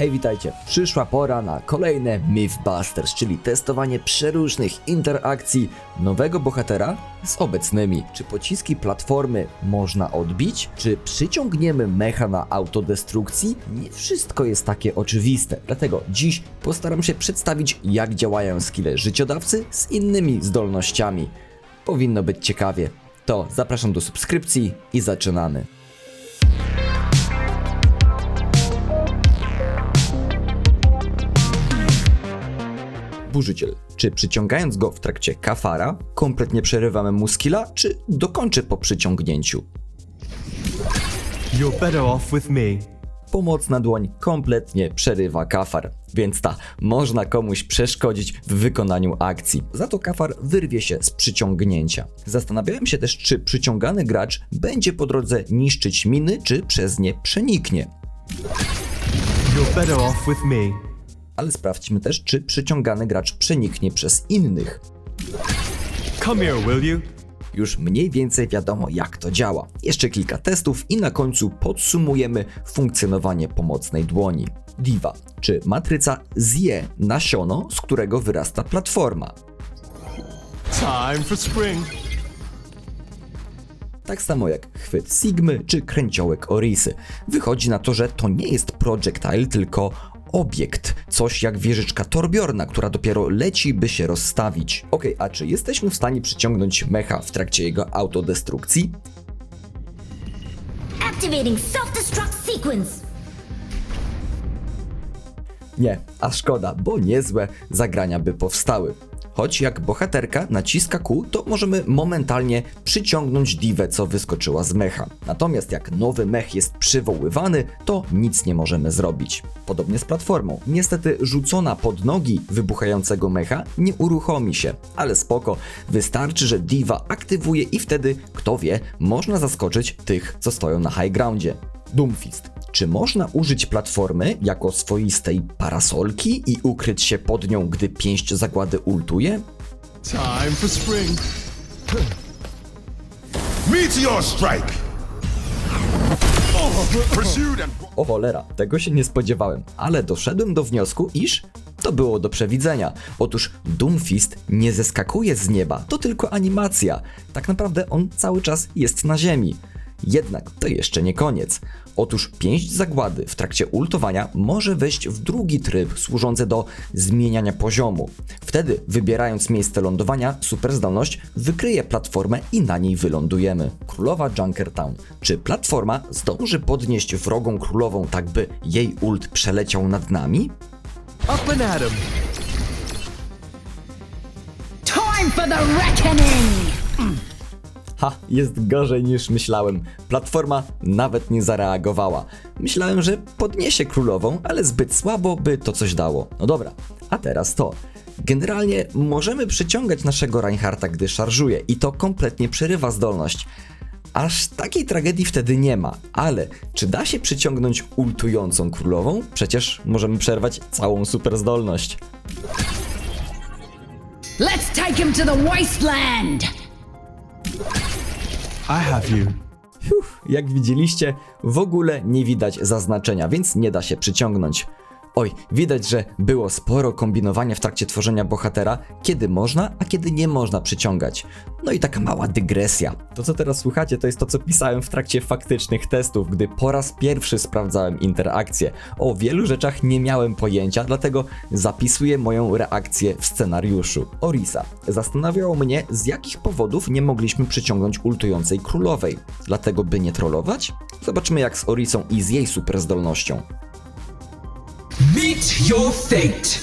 Hej, witajcie. Przyszła pora na kolejne Mythbusters, czyli testowanie przeróżnych interakcji nowego bohatera z obecnymi. Czy pociski platformy można odbić? Czy przyciągniemy mecha na autodestrukcji? Nie wszystko jest takie oczywiste, dlatego dziś postaram się przedstawić, jak działają skille życiodawcy z innymi zdolnościami. Powinno być ciekawie. To zapraszam do subskrypcji i zaczynamy. Burzyciel. Czy przyciągając go w trakcie kafara, kompletnie przerywamy mu skilla, czy dokończy po przyciągnięciu? You're better off with me. Pomocna dłoń kompletnie przerywa kafar, więc ta, można komuś przeszkodzić w wykonaniu akcji. Za to kafar wyrwie się z przyciągnięcia. Zastanawiałem się też, czy przyciągany gracz będzie po drodze niszczyć miny, czy przez nie przeniknie. You're better off with me. Ale sprawdźmy też, czy przyciągany gracz przeniknie przez innych. Come here, will you? Już mniej więcej wiadomo jak to działa. Jeszcze kilka testów i na końcu podsumujemy funkcjonowanie pomocnej dłoni. Diva. Czy matryca zje nasiono, z którego wyrasta platforma? Time for spring. Tak samo jak chwyt Sigmy czy kręciołek Orisy. Wychodzi na to, że to nie jest projectile, tylko obiekt. Coś jak wieżyczka Torbjorna, która dopiero leci, by się rozstawić. Okej, a czy jesteśmy w stanie przyciągnąć mecha w trakcie jego autodestrukcji? Activating self-destruct sequence. Nie, a szkoda, bo niezłe zagrania by powstały. Choć jak bohaterka naciska Q, to możemy momentalnie przyciągnąć diwę, co wyskoczyła z mecha. Natomiast jak nowy mech jest przywoływany, to nic nie możemy zrobić. Podobnie z platformą. Niestety rzucona pod nogi wybuchającego mecha nie uruchomi się, ale spoko, wystarczy, że diwa aktywuje i wtedy, kto wie, można zaskoczyć tych, co stoją na high groundzie. Doomfist. Czy można użyć platformy jako swoistej parasolki i ukryć się pod nią, gdy pięść zagłady ultuje? Time for spring. Meteor strike! O cholera, tego się nie spodziewałem, ale doszedłem do wniosku, iż to było do przewidzenia. Otóż Doomfist nie zeskakuje z nieba, to tylko animacja. Tak naprawdę on cały czas jest na ziemi. Jednak to jeszcze nie koniec. Otóż pięść zagłady w trakcie ultowania może wejść w drugi tryb służący do zmieniania poziomu. Wtedy, wybierając miejsce lądowania, super zdolność wykryje platformę i na niej wylądujemy. Królowa Junkertown. Czy platforma zdąży podnieść wrogą królową tak, by jej ult przeleciał nad nami? Up and at 'em. Time for the reckoning. Ha, jest gorzej niż myślałem. Platforma nawet nie zareagowała. Myślałem, że podniesie królową, ale zbyt słabo, by to coś dało. No dobra, a teraz to. Generalnie możemy przyciągać naszego Reinharta, gdy szarżuje i to kompletnie przerywa zdolność. Aż takiej tragedii wtedy nie ma, ale czy da się przyciągnąć ultującą królową? Przecież możemy przerwać całą super zdolność. Let's take him to the wasteland. I have you. Uff, jak widzieliście, w ogóle nie widać zaznaczenia, więc nie da się przyciągnąć. Oj, widać, że było sporo kombinowania w trakcie tworzenia bohatera, kiedy można, a kiedy nie można przyciągać. No i taka mała dygresja. To co teraz słuchacie, to jest to co pisałem w trakcie faktycznych testów, gdy po raz pierwszy sprawdzałem interakcje. O wielu rzeczach nie miałem pojęcia, dlatego zapisuję moją reakcję w scenariuszu. Orisa. Zastanawiało mnie, z jakich powodów nie mogliśmy przyciągnąć ultującej królowej. Dlatego by nie trollować? Zobaczmy jak z Orisą i z jej super zdolnością. Meet your fate.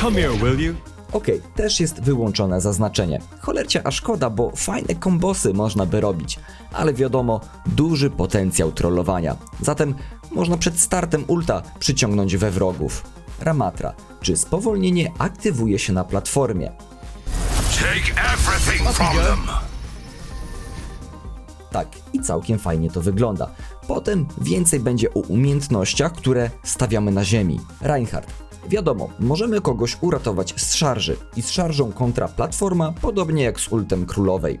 Come here, will you? Okej, też jest wyłączone zaznaczenie. Cholercie, a szkoda, bo fajne kombosy można by robić, ale wiadomo, duży potencjał trollowania. Zatem można przed startem ulta przyciągnąć we wrogów. Ramatra. Czy spowolnienie aktywuje się na platformie? take everything from them! Tak, i całkiem fajnie to wygląda. Potem więcej będzie o umiejętnościach, które stawiamy na ziemi. Reinhardt. Wiadomo, możemy kogoś uratować z szarży i z szarżą kontra platforma, podobnie jak z ultem królowej.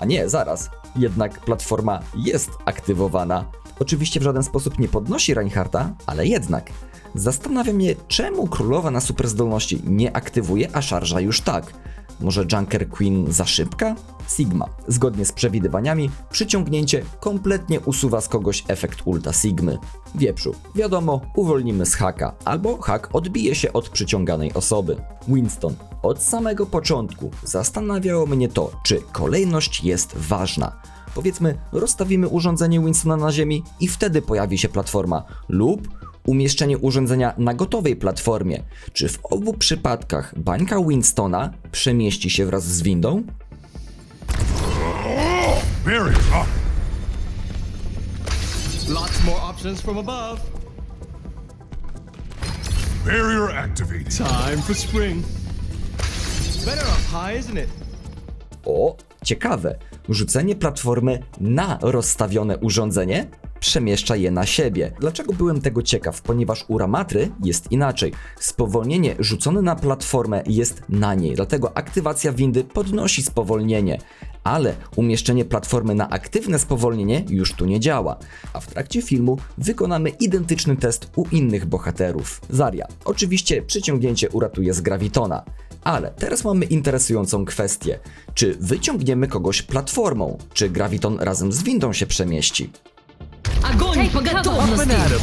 A nie, zaraz. Jednak platforma jest aktywowana. Oczywiście w żaden sposób nie podnosi Reinharta, ale jednak. Zastanawia mnie, czemu królowa na superzdolności nie aktywuje, a szarża już tak. Może Junker Queen za szybka? Sigma. Zgodnie z przewidywaniami, przyciągnięcie kompletnie usuwa z kogoś efekt ulta Sigmy. Wieprzu. Wiadomo, uwolnimy z haka, albo hak odbije się od przyciąganej osoby. Winston. Od samego początku zastanawiało mnie to, czy kolejność jest ważna. Powiedzmy, rozstawimy urządzenie Winstona na ziemi i wtedy pojawi się platforma, lub umieszczenie urządzenia na gotowej platformie. Czy w obu przypadkach bańka Winstona przemieści się wraz z windą? Barrier up. Lots more options from above. Barrier activated. Time for spring. Better up high, isn't it? O, ciekawe. Rzucenie platformy na rozstawione urządzenie przemieszcza je na siebie. Dlaczego byłem tego ciekaw? Ponieważ u Ramatry jest inaczej. Spowolnienie rzucone na platformę jest na niej, dlatego aktywacja windy podnosi spowolnienie. Ale umieszczenie platformy na aktywne spowolnienie już tu nie działa. A w trakcie filmu wykonamy identyczny test u innych bohaterów. Zaria. Oczywiście przyciągnięcie uratuje z Gravitona. Ale teraz mamy interesującą kwestię. Czy wyciągniemy kogoś platformą? Czy Graviton razem z windą się przemieści? Огонь по Up and готовности! at 'em.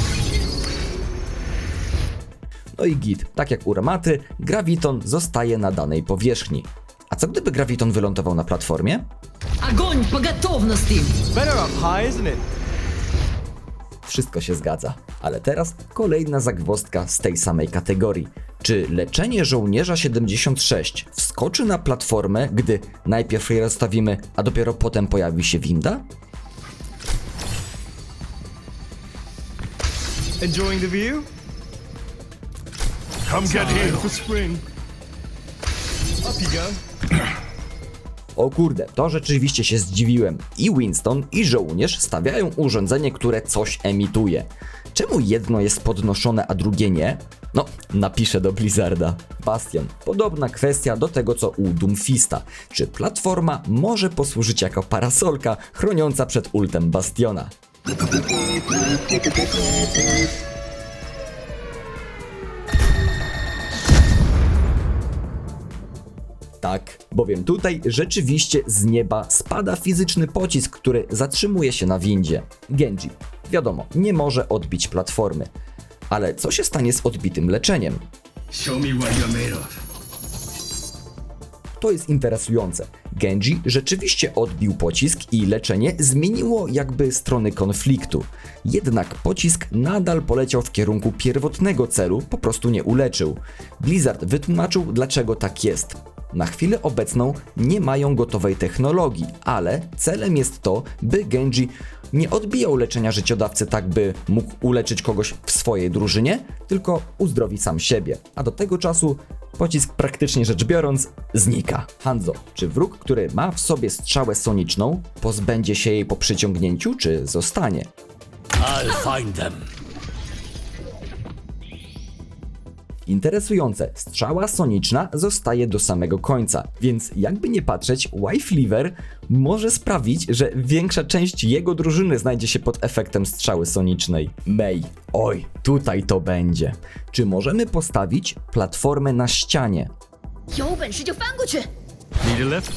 No i git, tak jak u Ramaty, Graviton zostaje na danej powierzchni. A co gdyby Graviton wylądował na platformie? Огонь по готовности! Better up high, isn't it? Wszystko się zgadza. Ale teraz kolejna zagwozdka z tej samej kategorii. Czy leczenie żołnierza 76 wskoczy na platformę, gdy najpierw jej rozstawimy, a dopiero potem pojawi się winda? Enjoying the view? Come get healed. for spring. Up you go. O kurde, to rzeczywiście się zdziwiłem. I Winston, i żołnierz stawiają urządzenie, które coś emituje. Czemu jedno jest podnoszone, a drugie nie? No, napiszę do Blizzarda. Bastion. Podobna kwestia do tego, co u Doomfista. Czy platforma może posłużyć jako parasolka chroniąca przed ultem Bastiona? Tak, bowiem tutaj rzeczywiście z nieba spada fizyczny pocisk, który zatrzymuje się na windzie. Genji, wiadomo, nie może odbić platformy. Ale co się stanie z odbitym leczeniem? Show me what you're made of. To jest interesujące. Genji rzeczywiście odbił pocisk i leczenie zmieniło jakby strony konfliktu. Jednak pocisk nadal poleciał w kierunku pierwotnego celu, po prostu nie uleczył. Blizzard wytłumaczył, dlaczego tak jest. Na chwilę obecną nie mają gotowej technologii, ale celem jest to, by Genji nie odbijał leczenia życiodawcy tak, by mógł uleczyć kogoś w swojej drużynie, tylko uzdrowi sam siebie. A do tego czasu pocisk praktycznie rzecz biorąc znika. Hanzo, czy wróg, który ma w sobie strzałę soniczną, pozbędzie się jej po przyciągnięciu, czy zostanie? I'll find them. Interesujące, strzała soniczna zostaje do samego końca, więc jakby nie patrzeć, Wife Liver może sprawić, że większa część jego drużyny znajdzie się pod efektem strzały sonicznej. May, oj, tutaj to będzie. Czy możemy postawić platformę na ścianie? 有本事就翻过去！ Need a lift?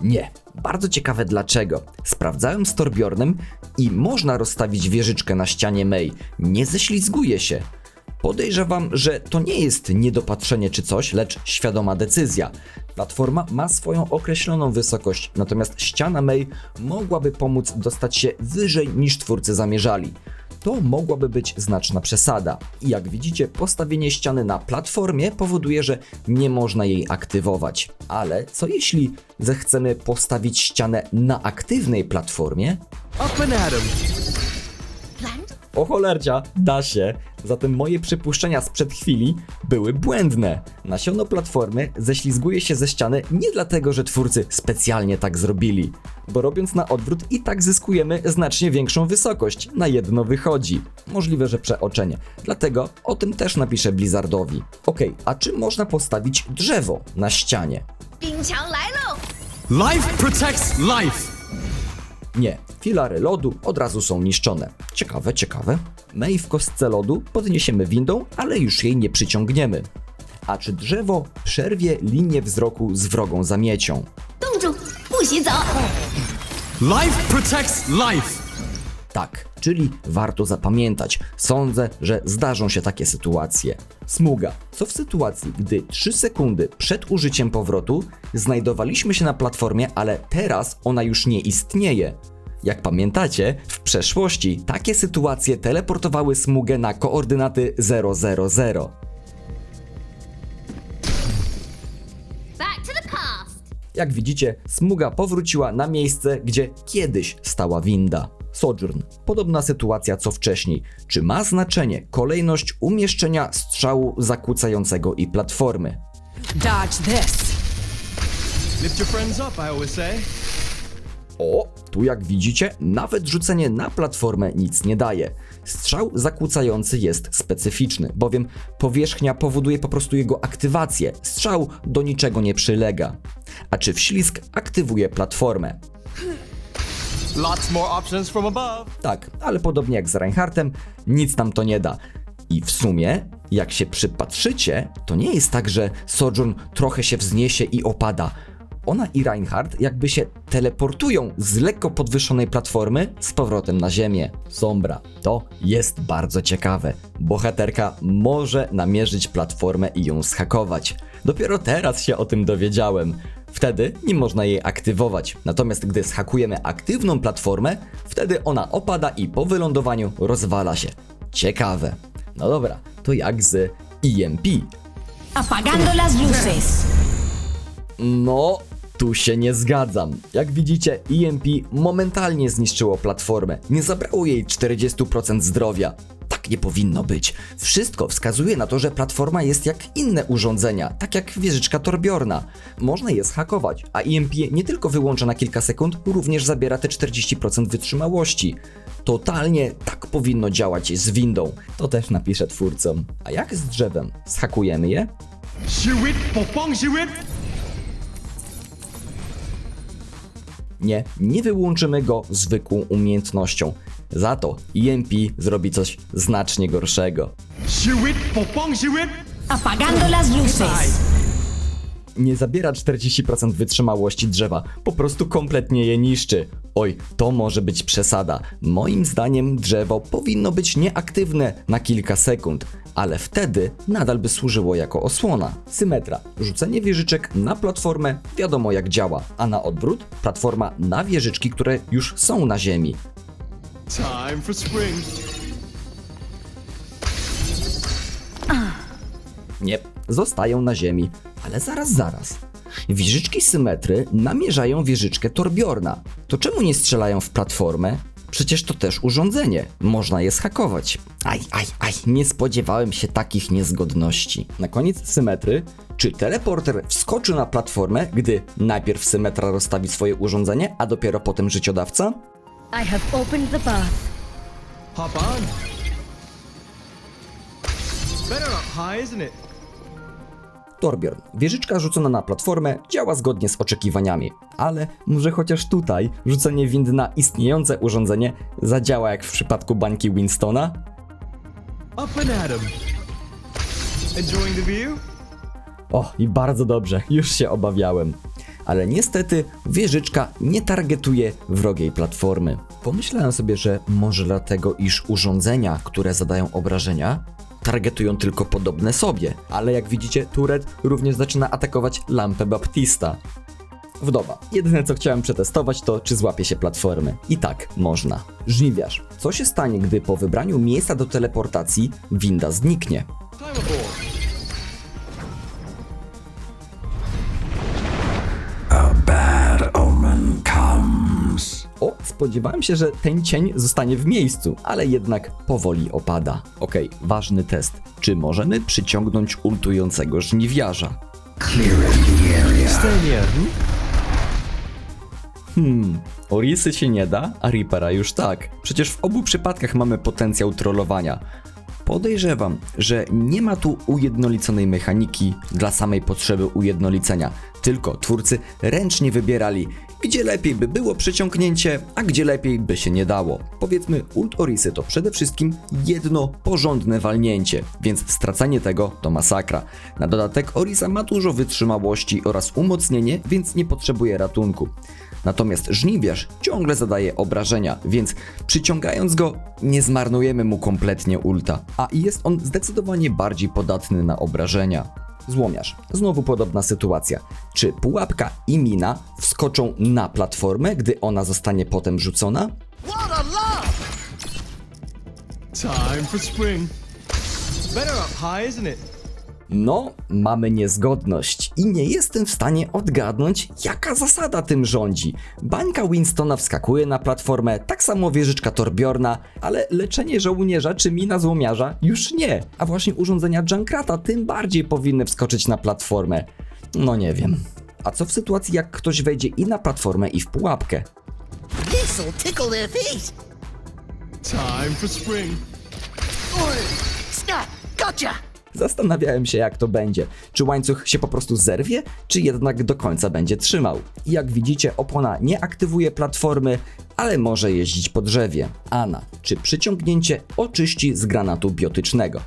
Nie. Bardzo ciekawe dlaczego. Sprawdzałem z Torbjornem i można rozstawić wieżyczkę na ścianie May. Nie ześlizguje się. Podejrzewam, że to nie jest niedopatrzenie czy coś, lecz świadoma decyzja. Platforma ma swoją określoną wysokość, natomiast ściana May mogłaby pomóc dostać się wyżej niż twórcy zamierzali. To mogłaby być znaczna przesada. Jak widzicie, postawienie ściany na platformie powoduje, że nie można jej aktywować. Ale co jeśli zechcemy postawić ścianę na aktywnej platformie? Up and at. O cholercia, da się. Zatem moje przypuszczenia sprzed chwili były błędne. Nasiono platformy ześlizguje się ze ściany nie dlatego, że twórcy specjalnie tak zrobili, bo robiąc na odwrót i tak zyskujemy znacznie większą wysokość. Na jedno wychodzi. Możliwe, że przeoczenie. Dlatego o tym też napiszę Blizzardowi. Ok, a czy można postawić drzewo na ścianie? Life protects life! Nie, filary lodu od razu są niszczone. Ciekawe, ciekawe. Mei w kostce lodu podniesiemy windą, ale już jej nie przyciągniemy. A czy drzewo przerwie linię wzroku z wrogą zamiecią? 冻住，不洗澡。 Life protects life. Tak, czyli warto zapamiętać. Sądzę, że zdarzą się takie sytuacje. Smuga. Co w sytuacji, gdy 3 sekundy przed użyciem powrotu znajdowaliśmy się na platformie, ale teraz ona już nie istnieje? Jak pamiętacie, w przeszłości takie sytuacje teleportowały smugę na koordynaty 000. Jak widzicie, smuga powróciła na miejsce, gdzie kiedyś stała winda. Sojourn. Podobna sytuacja co wcześniej. Czy ma znaczenie kolejność umieszczenia strzału zakłócającego i platformy? Dodge this. Lift your friends up, I always say. O, tu jak widzicie, nawet rzucenie na platformę nic nie daje. Strzał zakłócający jest specyficzny, bowiem powierzchnia powoduje po prostu jego aktywację. Strzał do niczego nie przylega. A czy wślizg aktywuje platformę? Tak, ale podobnie jak z Reinhardtem, nic nam to nie da. I w sumie, jak się przypatrzycie, to nie jest tak, że Sojourn trochę się wzniesie i opada. Ona i Reinhardt jakby się teleportują z lekko podwyższonej platformy z powrotem na ziemię. Sombra, to jest bardzo ciekawe. Bohaterka może namierzyć platformę i ją schakować. Dopiero teraz się o tym dowiedziałem. Wtedy nie można jej aktywować. Natomiast gdy schakujemy aktywną platformę, wtedy ona opada i po wylądowaniu rozwala się. Ciekawe. No dobra, to jak z EMP? Apagando las luces. No, tu się nie zgadzam. Jak widzicie, EMP momentalnie zniszczyło platformę. Nie zabrało jej 40% zdrowia. Tak nie powinno być. Wszystko wskazuje na to, że platforma jest jak inne urządzenia, tak jak wieżyczka Torbiorna. Można je zhakować, a EMP nie tylko wyłącza na kilka sekund, również zabiera te 40% wytrzymałości. Totalnie tak powinno działać z windą. To też napiszę twórcom. A jak z drzewem? Zhakujemy je? ชีวิตปกป้องชีวิต Nie, nie wyłączymy go zwykłą umiejętnością. Za to EMP zrobi coś znacznie gorszego. Apagando las luces. Nie zabiera 40% wytrzymałości drzewa, po prostu kompletnie je niszczy. Oj, to może być przesada. Moim zdaniem drzewo powinno być nieaktywne na kilka sekund ale wtedy nadal by służyło jako osłona. Symetra. Rzucenie wieżyczek na platformę wiadomo jak działa, a na odwrót platforma na wieżyczki, które już są na ziemi. Time for spring. Nie, zostają na ziemi. Ale zaraz, zaraz. Wieżyczki symetry namierzają wieżyczkę Torbiorna. To czemu nie strzelają w platformę? Przecież to też urządzenie. Można je schakować. Aj, aj, aj, nie spodziewałem się takich niezgodności. Na koniec symetry. Czy teleporter wskoczy na platformę, gdy najpierw symetra rozstawi swoje urządzenie, a dopiero potem życiodawca? I have opened the path. Hop on. Better up high, isn't it? Torbjorn. Wieżyczka rzucona na platformę działa zgodnie z oczekiwaniami, ale może chociaż tutaj rzucenie wind na istniejące urządzenie zadziała jak w przypadku bańki Winstona? Up and at 'em. Enjoying the view? O, i bardzo dobrze, już się obawiałem. Ale niestety wieżyczka nie targetuje wrogiej platformy. Pomyślałem sobie, że może dlatego, iż urządzenia, które zadają obrażenia, targetują tylko podobne sobie. Ale jak widzicie, Turet również zaczyna atakować lampę Baptista. Wdowa. Jedyne co chciałem przetestować to, czy złapie się platformy. I tak, można. Żniwiarz. Co się stanie, gdy po wybraniu miejsca do teleportacji winda zniknie? Spodziewałem się, że ten cień zostanie w miejscu, ale jednak powoli opada. Okej, ważny test. Czy możemy przyciągnąć ultującego żniwiarza? Hmm, Orisy się nie da, a Reapera już tak. Przecież w obu przypadkach mamy potencjał trollowania. Podejrzewam, że nie ma tu ujednoliconej mechaniki dla samej potrzeby ujednolicenia, tylko twórcy ręcznie wybierali, gdzie lepiej by było przyciągnięcie, a gdzie lepiej by się nie dało. Powiedzmy, ult Orisy to przede wszystkim jedno porządne walnięcie, więc stracanie tego to masakra. Na dodatek Orisa ma dużo wytrzymałości oraz umocnienie, więc nie potrzebuje ratunku. Natomiast żniwiarz ciągle zadaje obrażenia, więc przyciągając go nie zmarnujemy mu kompletnie ulta, a jest on zdecydowanie bardziej podatny na obrażenia. Złomiarz. Znowu podobna sytuacja. Czy pułapka i mina wskoczą na platformę, gdy ona zostanie potem rzucona? Time for spring. Better up high, isn't it? No, mamy niezgodność i nie jestem w stanie odgadnąć, jaka zasada tym rządzi. Bańka Winstona wskakuje na platformę, tak samo wieżyczka Torbjorna, ale leczenie żołnierza czy mina złomiarza już nie. A właśnie urządzenia Junkrata tym bardziej powinny wskoczyć na platformę. No nie wiem. A co w sytuacji, jak ktoś wejdzie i na platformę, i w pułapkę? This'll tickle their feet. Time for spring. Snap! Gotcha! Zastanawiałem się, jak to będzie. Czy łańcuch się po prostu zerwie, czy jednak do końca będzie trzymał. I Jak widzicie, opona nie aktywuje platformy, ale może jeździć po drzewie. Ana, czy przyciągnięcie oczyści z granatu biotycznego?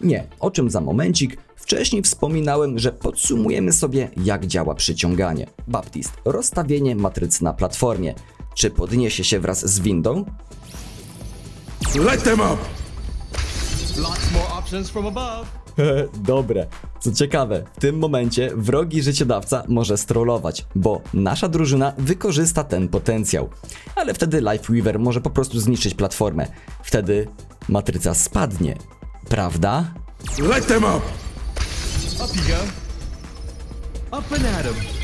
Nie, o czym za momencik. Wcześniej wspominałem, że podsumujemy sobie, jak działa przyciąganie. Baptist, rozstawienie matrycy na platformie. Czy podniesie się wraz z windą? Let them up! Lots more options from above. Dobre. Co ciekawe, w tym momencie wrogi życiodawca może strollować, bo nasza drużyna wykorzysta ten potencjał. Ale wtedy Lifeweaver może po prostu zniszczyć platformę. Wtedy matryca spadnie. Prawda? Let them up! Up you go. Up and at 'em.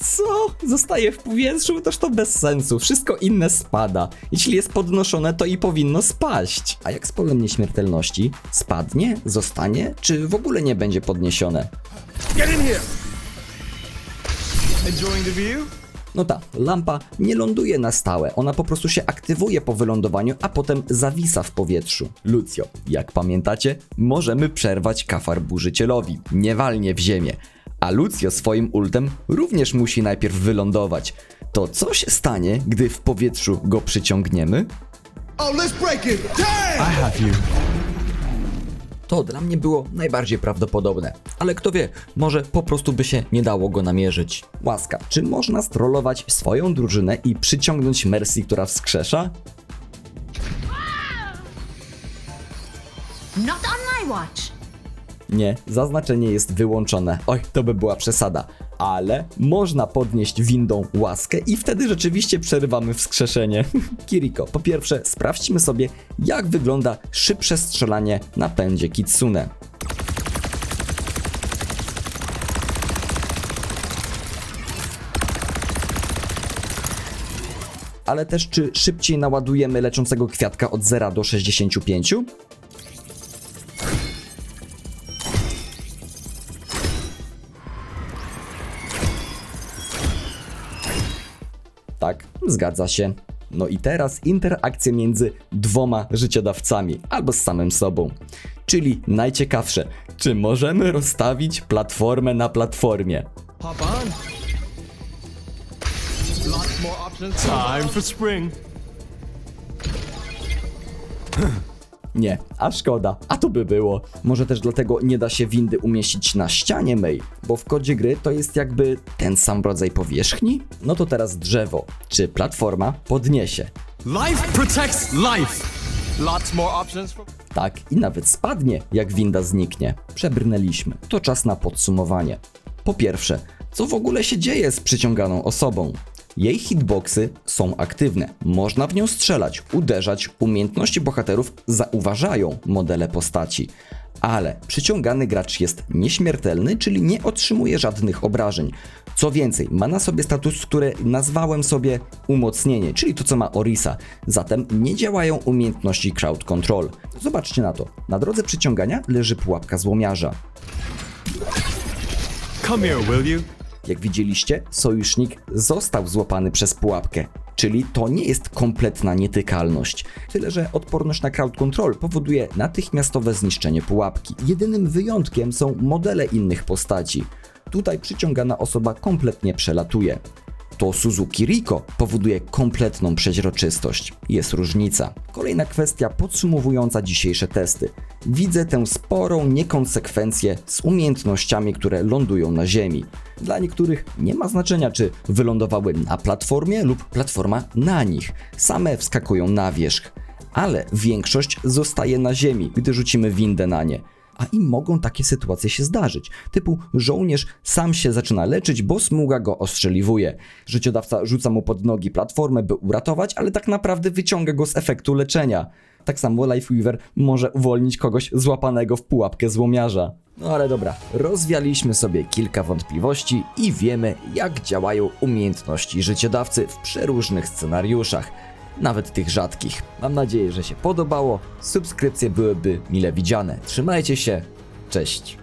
Co? Zostaje w powietrzu? Toż to bez sensu. Wszystko inne spada. Jeśli jest podnoszone, to i powinno spaść. A jak z polem nieśmiertelności? Spadnie? Zostanie? Czy w ogóle nie będzie podniesione? Get in here! Enjoying the view? No ta, lampa nie ląduje na stałe, ona po prostu się aktywuje po wylądowaniu, a potem zawisa w powietrzu. Lucio, jak pamiętacie, możemy przerwać kafar burzycielowi, nie walnie w ziemię. A Lucio swoim ultem również musi najpierw wylądować. To co się stanie, gdy w powietrzu go przyciągniemy? Oh, let's break it! Damn! I have you. To dla mnie było najbardziej prawdopodobne. Ale kto wie, może po prostu by się nie dało go namierzyć. Łaska, czy można strollować swoją drużynę i przyciągnąć Mercy, która wskrzesza? Not on my watch. Nie, zaznaczenie jest wyłączone. Oj, to by była przesada. Ale można podnieść windą łaskę i wtedy rzeczywiście przerywamy wskrzeszenie. Kiriko, po pierwsze sprawdźmy sobie, jak wygląda szybsze strzelanie na pędzie Kitsune. Ale też czy szybciej naładujemy leczącego kwiatka od 0 do 65? Zgadza się. No i teraz interakcja między dwoma życiodawcami albo z samym sobą. Czyli najciekawsze, czy możemy rozstawić platformę na platformie? Hop on. Lots more options. Time for spring. Nie, a szkoda, a to by było. Może też dlatego nie da się windy umieścić na ścianie May, bo w kodzie gry to jest jakby ten sam rodzaj powierzchni? No to teraz drzewo. Czy platforma podniesie? Life protects life. Lots more options from. Tak, i nawet spadnie, jak winda zniknie. Przebrnęliśmy. To czas na podsumowanie. Po pierwsze, co w ogóle się dzieje z przyciąganą osobą? Jej hitboxy są aktywne. Można w nią strzelać, uderzać, umiejętności bohaterów zauważają modele postaci. Ale przyciągany gracz jest nieśmiertelny, czyli nie otrzymuje żadnych obrażeń. Co więcej, ma na sobie status, który nazwałem sobie umocnienie, czyli to co ma Orisa. Zatem nie działają umiejętności crowd control. Zobaczcie na to. Na drodze przyciągania leży pułapka złomiarza. Come here, will you? Jak widzieliście, sojusznik został złapany przez pułapkę. Czyli to nie jest kompletna nietykalność. Tyle, że odporność na crowd control powoduje natychmiastowe zniszczenie pułapki. Jedynym wyjątkiem są modele innych postaci. Tutaj przyciągana osoba kompletnie przelatuje. To Suzuki Riko powoduje kompletną przeźroczystość. Jest różnica. Kolejna kwestia podsumowująca dzisiejsze testy. Widzę tę sporą niekonsekwencję z umiejętnościami, które lądują na ziemi. Dla niektórych nie ma znaczenia, czy wylądowały na platformie lub platforma na nich. Same wskakują na wierzch. Ale większość zostaje na ziemi, gdy rzucimy windę na nie a i mogą takie sytuacje się zdarzyć. Typu żołnierz sam się zaczyna leczyć, bo smuga go ostrzeliwuje. Życiodawca rzuca mu pod nogi platformę, by uratować, ale tak naprawdę wyciąga go z efektu leczenia. Tak samo Lifeweaver może uwolnić kogoś złapanego w pułapkę złomiarza. No ale dobra, rozwialiśmy sobie kilka wątpliwości i wiemy, jak działają umiejętności życiodawcy w przeróżnych scenariuszach nawet tych rzadkich. Mam nadzieję, że się podobało. Subskrypcje byłyby mile widziane. Trzymajcie się. Cześć.